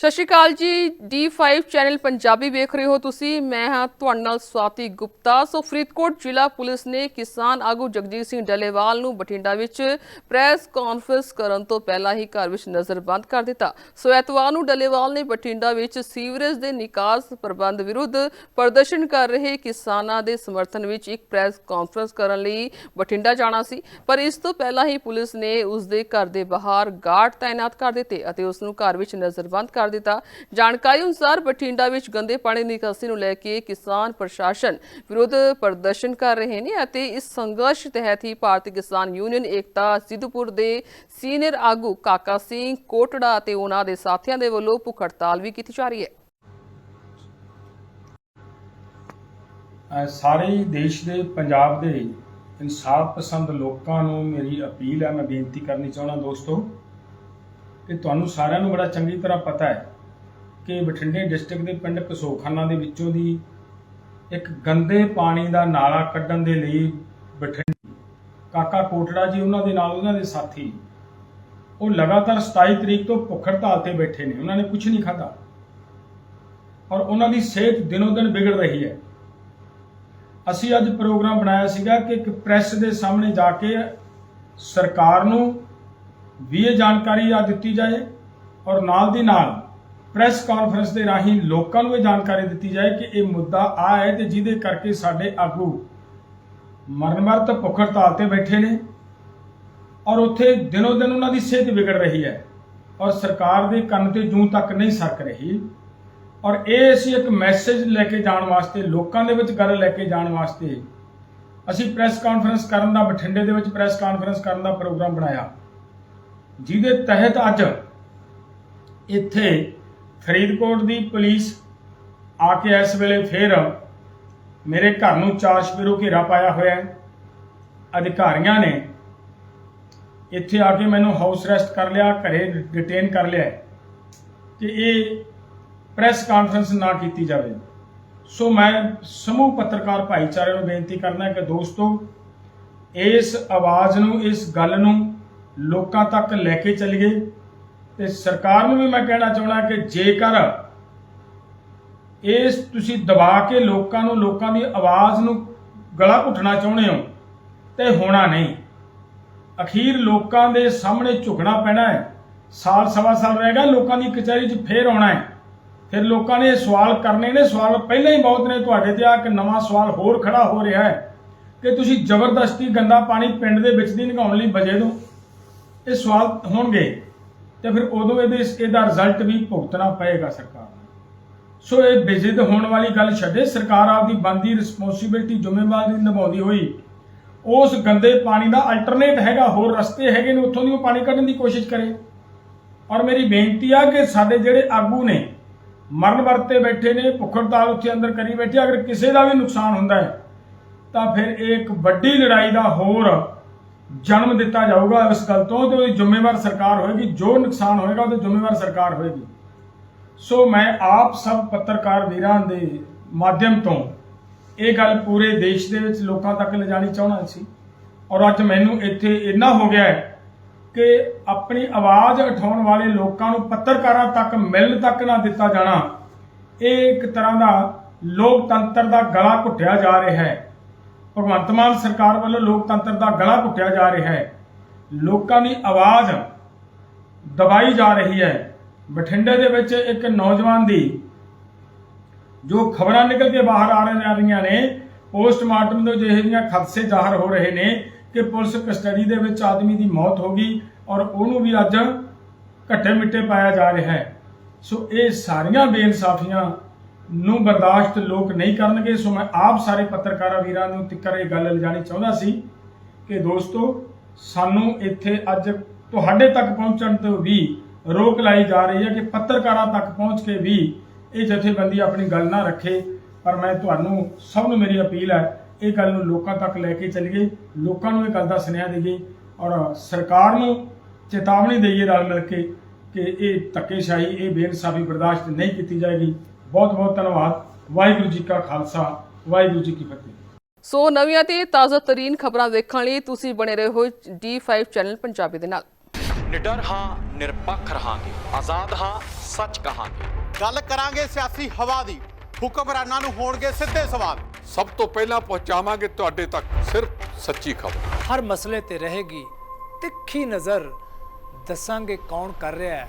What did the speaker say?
ਸਤਿ ਸ਼੍ਰੀ ਅਕਾਲ ਜੀ D5 channel Punjabi ਵੇਖ ਰਹੇ ਹੋ ਤੁਸੀਂ। ਮੈਂ ਹਾਂ ਤੁਹਾਡੇ ਨਾਲ ਸਵਾਤੀ ਗੁਪਤਾ। ਸੋ ਫਰੀਦਕੋਟ ਜ਼ਿਲ੍ਹਾ ਪੁਲਿਸ ਨੇ ਕਿਸਾਨ ਆਗੂ ਜਗਜੀਤ ਸਿੰਘ ਡੱਲੇਵਾਲ ਨੂੰ ਬਠਿੰਡਾ ਵਿੱਚ ਪ੍ਰੈਸ ਕਾਨਫਰੰਸ ਕਰਨ ਤੋਂ ਪਹਿਲਾਂ ਹੀ ਘਰ ਵਿੱਚ ਨਜ਼ਰਬੰਦ ਕਰ ਦਿੱਤਾ। ਸੋ ਐਤਵਾਰ ਨੂੰ ਡੱਲੇਵਾਲ ਨੇ ਬਠਿੰਡਾ ਵਿੱਚ ਸੀਵਰੇਜ ਦੇ ਨਿਕਾਸ ਪ੍ਰਬੰਧ ਵਿਰੁੱਧ ਪ੍ਰਦਰਸ਼ਨ ਕਰ ਰਹੇ ਕਿਸਾਨਾਂ ਦੇ ਸਮਰਥਨ ਵਿੱਚ ਇੱਕ ਪ੍ਰੈਸ ਕਾਨਫਰੰਸ ਕਰਨ ਲਈ ਬਠਿੰਡਾ ਜਾਣਾ ਸੀ। ਪਰ ਇਸ ਤੋਂ ਪਹਿਲਾਂ ਹੀ ਪੁਲਿਸ ਨੇ ਉਸ ਦੇ ਘਰ ਦੇ ਬਾਹਰ ਗਾਰਡ ਤਾਇਨਾਤ ਕਰ ਦਿੱਤੇ ਅਤੇ ਉਸ ਨੂੰ ਘਰ ਵਿੱਚ ਨਜ਼ਰਬੰਦ ਕਰ ਦਿੱਤਾ। ਜਾਣਕਾਰੀ ਅਨੁਸਾਰ ਬਠਿੰਡਾ ਵਿੱਚ ਗੰਦੇ ਪਾਣੀ ਨਿਕਾਸੀ ਨੂੰ ਲੈ ਕੇ ਕਿਸਾਨ ਪ੍ਰਸ਼ਾਸਨ ਵਿਰੁੱਧ ਪ੍ਰਦਰਸ਼ਨ ਕਰ ਰਹੇ ਨੇ ਅਤੇ ਇਸ ਸੰਘਰਸ਼ ਤਹਿਤ ਹੀ ਭਾਰਤੀ ਕਿਸਾਨ ਯੂਨੀਅਨ, ਏਕਤਾ, ਸਿੱਧੂਪੁਰ ਦੇ ਸੀਨੀਅਰ ਆਗੂ ਕਾਕਾ ਸਿੰਘ ਕੋਟੜਾ ਅਤੇ ਉਹਨਾਂ ਦੇ ਸਾਥੀਆਂ ਦੇ ਵੱਲੋਂ ਭੁੱਖ ਹੜਤਾਲ ਵੀ ਕੀਤੀ ਜਾ ਰਹੀ ਹੈ। ਸਾਰੇ ਦੇਸ਼ ਦੇ, ਪੰਜਾਬ ਦੇ ਇਨਸਾਫ ਪਸੰਦ ਲੋਕਾਂ ਨੂੰ ਮੇਰੀ ਅਪੀਲ ਹੈ, ਮੈਂ ਬੇਨਤੀ ਕਰਨੀ ਚਾਹਣਾ ਦੋਸਤੋ। ਕਿ ਤੁਹਾਨੂੰ ਸਾਰਿਆਂ ਨੂੰ ਬੜਾ ਚੰਗੀ ਤਰ੍ਹਾਂ ਪਤਾ ਹੈ ਕਿ ਬਠਿੰਡੇ ਡਿਸਟ੍ਰਿਕਟ ਦੇ ਪਿੰਡ ਕਸੋਖਾਨਾ ਦੇ ਵਿੱਚੋਂ ਦੀ ਇੱਕ ਗੰਦੇ ਪਾਣੀ ਦਾ ਨਾਲਾ ਕੱਢਣ ਦੇ ਲਈ ਬਠਿੰਡੇ ਕਾਕਾ ਕੋਟੜਾ ਜੀ ਉਹਨਾਂ ਦੇ ਨਾਲ ਉਹਨਾਂ ਦੇ ਸਾਥੀ ਉਹ ਲਗਾਤਾਰ 27 ਤਰੀਕ ਤੋਂ ਭੁੱਖ ਹੜਤਾਲ ਤੇ ਬੈਠੇ ਨੇ, ਉਹਨਾਂ ਨੇ ਕੁਝ ਨਹੀਂ ਖਾਧਾ। ਔਰ ਉਹਨਾਂ ਦੀ ਸਿਹਤ ਦਿਨੋ ਦਿਨ ਵਿਗੜ ਰਹੀ ਹੈ। ਅਸੀਂ ਅੱਜ ਪ੍ਰੋਗਰਾਮ ਬਣਾਇਆ ਸੀਗਾ ਕਿ ਇੱਕ ਪ੍ਰੈਸ ਦੇ ਸਾਹਮਣੇ ਜਾ ਕੇ ਸਰਕਾਰ ਨੂੰ ਵੀ ਇਹ ਜਾਣਕਾਰੀ ਆ ਦਿੱਤੀ ਜਾਏ ਔਰ ਨਾਲ ਦੀ ਨਾਲ ਪ੍ਰੈਸ ਕਾਨਫਰੰਸ ਦੇ ਰਾਹੀਂ ਲੋਕਾਂ ਨੂੰ ਇਹ ਜਾਣਕਾਰੀ ਦਿੱਤੀ ਜਾਏ ਕਿ ਇਹ ਮੁੱਦਾ ਆ ਹੈ ਤੇ ਜਿਹਦੇ ਕਰਕੇ ਸਾਡੇ ਆਗੂ ਮਰਨਮਰਤ ਭੁੱਖ ਹੜਤਾਲ ਤੇ ਬੈਠੇ ਨੇ ਔਰ ਉੱਥੇ ਦਿਨੋ ਦਿਨ ਉਹਨਾਂ ਦੀ ਸਿਹਤ ਵਿਗੜ ਰਹੀ ਹੈ ਔਰ ਸਰਕਾਰ ਦੇ ਕੰਨ ਤੇ ਜੂੰ ਤੱਕ ਨਹੀਂ ਸਰਕ ਰਹੀ ਔਰ ਇਹ ਅਸੀਂ ਇੱਕ ਮੈਸੇਜ ਲੈ ਕੇ ਜਾਣ ਵਾਸਤੇ, ਲੋਕਾਂ ਦੇ ਵਿੱਚ ਗੱਲ ਲੈ ਕੇ ਜਾਣ ਵਾਸਤੇ ਅਸੀਂ ਪ੍ਰੈਸ ਕਾਨਫਰੰਸ ਕਰਨ ਦਾ ਬਠਿੰਡੇ ਦੇ ਵਿੱਚ ਪ੍ਰੈਸ ਕਾਨਫਰੰਸ ਕਰਨ ਦਾ ਪ੍ਰੋਗਰਾਮ ਬਣਾਇਆ। ਜਿਹਦੇ ਤਹਿਤ ਅੱਜ ਇੱਥੇ ਫਰੀਦਕੋਟ ਦੀ ਪੁਲਿਸ ਆ ਕੇ ਇਸ ਵੇਲੇ ਫੇਰ ਮੇਰੇ ਘਰ ਨੂੰ ਚਾਸ਼ਪੀਰੋ ਘੇਰਾ ਪਾਇਆ ਹੋਇਆ ਹੈ। ਅਧਿਕਾਰੀਆਂ ਨੇ ਇੱਥੇ ਆ ਕੇ ਮੈਨੂੰ ਹਾਊਸ ਅਰੈਸਟ ਕਰ ਲਿਆ, ਘਰੇ ਡਿਟੇਨ ਕਰ ਲਿਆ ਕਿ ਇਹ ਪ੍ਰੈਸ ਕਾਨਫਰੰਸ ਨਾ ਕੀਤੀ ਜਾਵੇ। ਸੋ ਮੈਂ ਸਮੂਹ ਪੱਤਰਕਾਰ ਭਾਈਚਾਰੇ ਨੂੰ ਬੇਨਤੀ ਕਰਨਾ ਕਿ ਦੋਸਤੋ, ਇਸ ਆਵਾਜ਼ ਨੂੰ, ਇਸ ਗੱਲ ਨੂੰ ਲੋਕਾਂ ਤੱਕ ਲੈ ਕੇ ਚੱਲੀਏ। ਤੇ ਸਰਕਾਰ ਨੂੰ ਵੀ ਮੈਂ ਕਹਿਣਾ ਚਾਹੁੰਦਾ ਕਿ ਜੇਕਰ ਇਸ ਤੁਸੀਂ ਦਬਾ ਕੇ ਲੋਕਾਂ ਨੂੰ, ਲੋਕਾਂ ਦੀ ਆਵਾਜ਼ ਨੂੰ ਗਲਾ ਘੁੱਟਣਾ ਚਾਹੁੰਦੇ ਹੋ, ਤੇ ਹੋਣਾ ਨਹੀਂ। ਅਖੀਰ ਲੋਕਾਂ ਦੇ ਸਾਹਮਣੇ ਝੁਕਣਾ ਪੈਣਾ ਹੈ। ਸਾਲ, ਸਵਾ ਸਾਲ ਰਹੇਗਾ ਲੋਕਾਂ ਦੀ ਕਚਹਿਰੀ 'ਚ ਫੇਰ ਆਉਣਾ ਹੈ। ਫਿਰ ਲੋਕਾਂ ਨੇ ਸਵਾਲ ਕਰਨੇ ਨੇ, ਸਵਾਲ ਪਹਿਲਾਂ ਹੀ ਬਹੁਤ ਨੇ ਤੁਹਾਡੇ ਤੇ ਆ ਕਿ ਨਵਾਂ ਸਵਾਲ ਹੋਰ ਖੜਾ ਹੋ ਰਿਹਾ ਹੈ। ਕਿ ਤੁਸੀਂ ਜ਼ਬਰਦਸਤੀ ਗੰਦਾ ਪਾਣੀ ਪਿੰਡ ਦੇ ਵਿੱਚ ਦੀ ਨਿਕਾਉਣ ਲਈ ਵਜੇ ਦੋ ਇਹ ਸਵਾਲ ਹੋਣਗੇ ਤੇ ਫਿਰ ਉਦੋਂ ਇਹਦੇ ਇਹਦਾ ਰਿਜ਼ਲਟ ਵੀ ਭੁਗਤਣਾ ਪਏਗਾ ਸਰਕਾਰ ਨੂੰ। ਸੋ ਇਹ ਬੇਜਿੱਦ ਹੋਣ ਵਾਲੀ ਗੱਲ ਛੱਡੇ, ਸਰਕਾਰ ਆਪਦੀ ਬੰਦੀ ਰਿਸਪੌਂਸਿਬਿਲਟੀ ਜ਼ਿੰਮੇਵਾਰੀ ਨਿਭਾਉਂਦੀ ਹੋਈ। ਉਸ ਗੰਦੇ ਪਾਣੀ ਦਾ ਅਲਟਰਨੇਟ ਹੈਗਾ, ਹੋਰ ਰਸਤੇ ਹੈਗੇ ਨੇ, ਉੱਥੋਂ ਦੀ ਉਹ ਪਾਣੀ ਕੱਢਣ ਦੀ ਕੋਸ਼ਿਸ਼ ਕਰੇ। ਔਰ ਮੇਰੀ ਬੇਨਤੀ ਆ ਕਿ ਸਾਡੇ ਜਿਹੜੇ ਆਗੂ ਨੇ, ਮਰਨ ਵਰਤੇ ਬੈਠੇ ਨੇ ਭੁੱਖ ਹੜਤਾਲ ਉੱਥੇ ਅੰਦਰ ਕਰੀ ਬੈਠੇ, ਅਗਰ ਕਿਸੇ ਦਾ ਵੀ ਨੁਕਸਾਨ ਹੁੰਦਾ ਹੈ, ਤਾਂ ਫਿਰ ਇਹ ਇੱਕ ਵੱਡੀ ਲੜਾਈ ਦਾ ਹੋਰ ਜਨਮ ਦਿੱਤਾ ਜਾਊਗਾ ਇਸ ਗੱਲ ਤੋਂ ਤੇ ਉਹਦੀ ਜ਼ਿੰਮੇਵਾਰ ਸਰਕਾਰ ਹੋਏਗੀ, ਜੋ ਨੁਕਸਾਨ ਹੋਏਗਾ ਉਹਦੀ ਜ਼ਿੰਮੇਵਾਰ ਸਰਕਾਰ ਹੋਏਗੀ। ਸੋ ਮੈਂ ਆਪ ਸਭ ਪੱਤਰਕਾਰ ਵੀਰਾਂ ਦੇ ਮਾਧਿਅਮ ਤੋਂ ਇਹ ਗੱਲ ਪੂਰੇ ਦੇਸ਼ ਦੇ ਵਿੱਚ ਲੋਕਾਂ ਤੱਕ ਲਿਜਾਣੀ ਚਾਹੁੰਦਾ ਸੀ। ਔਰ ਅੱਜ ਮੈਨੂੰ ਇੱਥੇ ਇੰਨਾ ਹੋ ਗਿਆ ਕਿ ਆਪਣੀ ਆਵਾਜ਼ ਉਠਾਉਣ ਵਾਲੇ ਲੋਕਾਂ ਨੂੰ ਪੱਤਰਕਾਰਾਂ ਤੱਕ, ਮਿਲਣ ਤੱਕ ਨਾ ਦਿੱਤਾ ਜਾਣਾ, ਇਹ ਇੱਕ ਤਰ੍ਹਾਂ ਦਾ ਲੋਕਤੰਤਰ ਦਾ ਗਲਾ ਘੁੱਟਿਆ ਜਾ ਰਿਹਾ ਹੈ। ਭਗਵੰਤ ਮਾਨ ਸਰਕਾਰ ਵੱਲੋਂ ਲੋਕਤੰਤਰ ਦਾ ਗਲਾ ਘੁੱਟਿਆ ਜਾ ਰਿਹਾ ਹੈ। ਲੋਕਾਂ ਦੀ ਆਵਾਜ਼ ਦਬਾਈ ਜਾ ਰਹੀ ਹੈ। ਬਠਿੰਡੇ ਦੇ ਵਿੱਚ ਇੱਕ ਨੌਜਵਾਨ ਦੀ ਜੋ ਖਬਰਾਂ ਨਿਕਲ ਕੇ ਬਾਹਰ ਆ ਰਹੀਆਂ ਨੇ, ਪੋਸਟਮਾਰਟਮ ਦੇ ਜਿਹੇ ਖਦਸ਼ੇ ਜ਼ਾਹਰ ਹੋ ਰਹੇ ਨੇ ਕਿ ਪੁਲਿਸ ਕਸਟਡੀ ਦੇ ਵਿੱਚ ਆਦਮੀ ਦੀ ਮੌਤ ਹੋ ਗਈ ਔਰ ਉਹਨੂੰ ਵੀ ਅੱਜ ਘੱਟੇ ਮਿੱਟੇ ਪਾਇਆ ਜਾ ਰਿਹਾ ਹੈ। ਸੋ ਇਹ ਸਾਰੀਆਂ ਬੇਇਨਸਾਫੀਆਂ ਨੂੰ ਬਰਦਾਸ਼ਤ ਲੋਕ ਨਹੀਂ ਕਰਨਗੇ, ਸੋ ਮੈਂ ਆਪ ਸਾਰੇ ਪੱਤਰਕਾਰਾਂ ਵੀਰਾਂ ਨੂੰ ਤਿੱਕਰ ਇਹ ਗੱਲ ਲਿਜਾਣੀ ਚਾਹੁੰਦਾ ਸੀ ਕਿ ਦੋਸਤੋ, ਸਾਨੂੰ ਇੱਥੇ ਅੱਜ ਤੁਹਾਡੇ ਤੱਕ ਪਹੁੰਚਣ ਤੋਂ ਵੀ ਰੋਕ ਲਾਈ ਜਾ ਰਹੀ ਹੈ ਕਿ ਪੱਤਰਕਾਰਾਂ ਤੱਕ ਪਹੁੰਚ ਕੇ ਵੀ ਇਹ ਜਥੇਬੰਦੀ ਆਪਣੀ ਗੱਲ ਨਾ ਰੱਖੇ। ਪਰ ਮੈਂ ਤੁਹਾਨੂੰ ਸਭ ਨੂੰ ਮੇਰੀ ਅਪੀਲ ਹੈ, ਇਹ ਗੱਲ ਨੂੰ ਲੋਕਾਂ ਤੱਕ ਲੈ ਕੇ ਚੱਲੀਏ, ਲੋਕਾਂ ਨੂੰ ਇਹ ਗੱਲ ਦਾ ਸੁਨੇਹਾ ਦੇਈਏ ਔਰ ਸਰਕਾਰ ਨੂੰ ਚੇਤਾਵਨੀ ਦੇਈਏ ਰਲ ਮਿਲ ਕੇ ਕਿ ਇਹ ਧੱਕੇਸ਼ਾਹੀ, ਇਹ ਬੇਇਨਸਾਫੀ ਬਰਦਾਸ਼ਤ ਨਹੀਂ ਕੀਤੀ ਜਾਏਗੀ। ਬਹੁਤ ਬਹੁਤ ਧੰਨਵਾਦ। ਵਾਹਿਗੁਰੂ ਜੀ ਕਾ ਖਾਲਸਾ ਵਾਹਿਗੁਰੂ ਜੀ ਕੀ ਫਤਿਹ। ਸੋ ਨਵੀਆਂ ਤੇ ਤਾਜ਼ਾ ਤਰੀਨ ਖਬਰਾਂ ਵੇਖਣ ਲਈ ਤੁਸੀਂ ਬਣੇ ਰਹੋ D5 ਚੈਨਲ ਪੰਜਾਬੀ ਦੇ ਨਾਲ। ਨਿਡਰ ਹਾਂ ਨਿਰਪੱਖ ਰਹਾਂਗੇ। ਆਜ਼ਾਦ ਹਾਂ ਸੱਚ ਕਹਾਂਗੇ। ਗੱਲ ਕਰਾਂਗੇ ਸਿਆਸੀ ਹਵਾ ਦੀ। ਹੁਕਮਰਾਨਾਂ ਨੂੰ ਹੋਣਗੇ ਸਿੱਧੇ ਸਵਾਲ। ਸਭ ਤੋਂ ਪਹਿਲਾਂ ਪਹੁੰਚਾਵਾਂਗੇ ਤੁਹਾਡੇ ਤੱਕ ਸਿਰਫ ਸੱਚੀ ਖਬਰ। ਹਰ ਮਸਲੇ ਤੇ ਰਹੇਗੀ ਤਿੱਖੀ ਨਜ਼ਰ। ਦੱਸਾਂਗੇ ਕੌਣ ਕਰ ਰਿਹਾ ਹੈ।